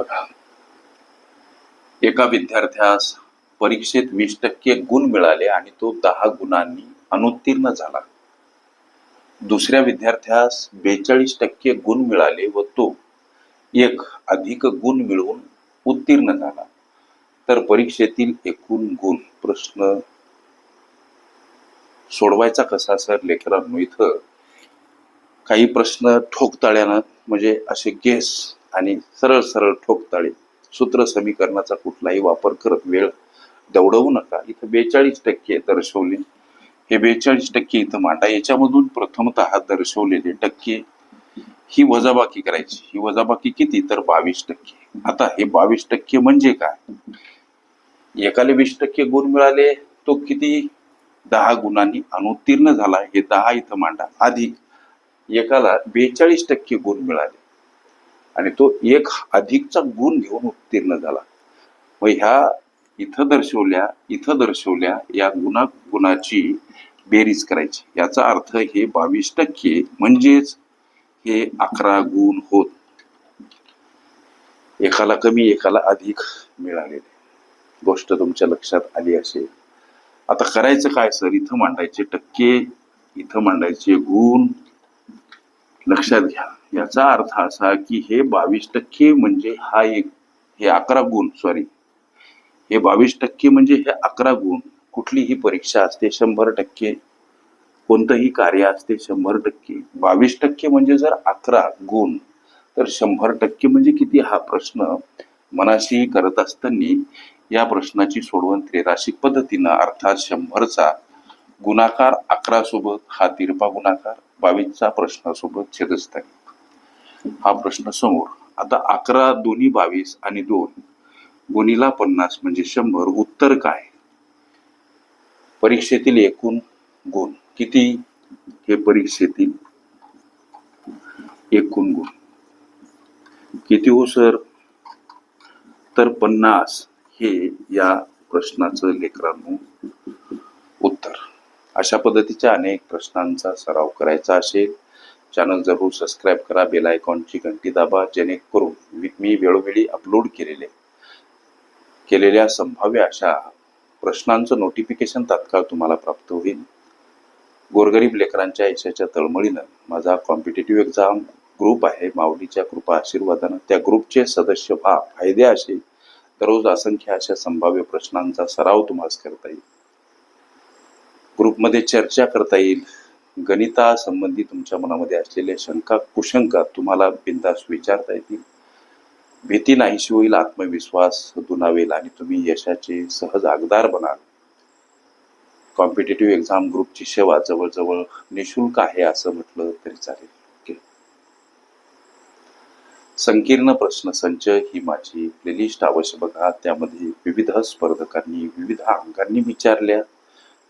बघा. एका विद्यार्थ्यास परीक्षेत वीस टक्के गुण मिळाले आणि तो दहा गुणांनी अनुत्तीर्ण झाला. दुसऱ्या विद्यार्थ्यास बेचाळीस टक्के गुण मिळाले व तो एक अधिक गुण मिळवून उत्तीर्ण झाला. तर परीक्षेतील एकूण गुण प्रश्न सोडवायचा कसा सर? लेकरांनो इथं काही प्रश्न ठोकताळ्यानं म्हणजे असे गेस आणि सरळ सरळ ठोकताळे. सूत्र समीकरणाचा कुठलाही वापर करत वेळ दौडवू नका. इथं बेचाळीस टक्के दर्शवले. हे बेचाळीस टक्के इथं मांडा. याच्यामधून प्रथमतः दर्शवलेले टक्के ही वजाबाकी करायची. ही वजाबाकी किती? तर बावीस टक्के. आता हे बावीस टक्के म्हणजे काय? एकाला वीस टक्के गुण मिळाले तो किती? दहा गुणांनी अनुत्तीर्ण झाला. हे दहा इथं मांडा. अधिक एकाला बेचाळीस टक्के गुण मिळाले. आणि तो एक अधिकचा गुण घेऊन उत्तीर्ण झाला. व ह्या इथं दर्शवल्या इथं दर्शवल्या या गुणा गुणाची बेरीज करायची. याचा अर्थ हे बावीस टक्के म्हणजेच हे अकरा गुण होत. एकाला कमी एकाला अधिक मिळालेले गोष्ट तुमच्या लक्षात आली असेल. आता करायचं काय सर? इथं मांडायचे टक्के इथं मांडायचे गुण. लक्षात घ्या. याचा अर्थ असा की हे बावीस टक्के म्हणजे हा एक हे अकरा गुण सॉरी हे बावीस टक्के म्हणजे हे अकरा गुण. कुठलीही परीक्षा असते शंभर टक्के. कोणतंही कार्य असते शंभर टक्के. बावीस टक्के म्हणजे जर अकरा गुण तर शंभर टक्के म्हणजे किती हा प्रश्न मनाशी करत असताना या प्रश्नाची सोडवण त्रिराशिक पद्धतीनं अर्थात शंभरचा गुणाकार अकरा सोबत हा तिरपा गुणाकार बावीसचा प्रश्नासोबत छेदस्थानी हा प्रश्न समोर. आता अकरा दोन्ही बावीस आणि दोन गुणीला पन्नास म्हणजे शंभर. उत्तर काय? परीक्षेतील एकूण गुण किती? हे परीक्षेतील एकूण गुण. किती हो सर? तर पन्नास हे या प्रश्नाचं लेकरांनो उत्तर. अशा पद्धतीच्या अनेक प्रश्नांचा सराव करायचा असेल. चॅनल जरूर सबस्क्राईब करा बेल आयकॉनची घंटी दाबा जेणेकरून मी- मी वेळोवेळी अपलोड केलेले केलेल्या संभाव्य अशा प्रश्नांचं नोटिफिकेशन तात्काळ तुम्हाला प्राप्त होईल. गोरगरीब लेकरांच्या यशाच्या तळमळीनं माझा कॉम्पिटेटिव्ह एक्झाम ग्रुप आहे. माऊलीच्या कृपा आशीर्वादानं त्या ग्रुपचे सदस्य व्हा. फायदे असे दररोज असंख्य अशा संभाव्य प्रश्नांचा सराव तुम्हाला करता येईल. ग्रुपमध्ये चर्चा करता येईल. गणितासंबंधी तुमच्या मनामध्ये असलेल्या शंका कुशंका तुम्हाला बिंदास विचारता येतील. भीती नाहीशी होईल आत्मविश्वास दुनावेल आणि तुम्ही यशाचे सहज आगदार बनाल. कॉम्पिटेटिव्ह एक्झाम ग्रुपची सेवा जवळजवळ निशुल्क आहे असं म्हटलं तरी चालेल. संकीर्ण प्रश्न संच ही माझी प्लेलिस्ट अवश्य बघा. त्यामध्ये विविध स्पर्धकांनी विविध अंगांनी विचारल्या.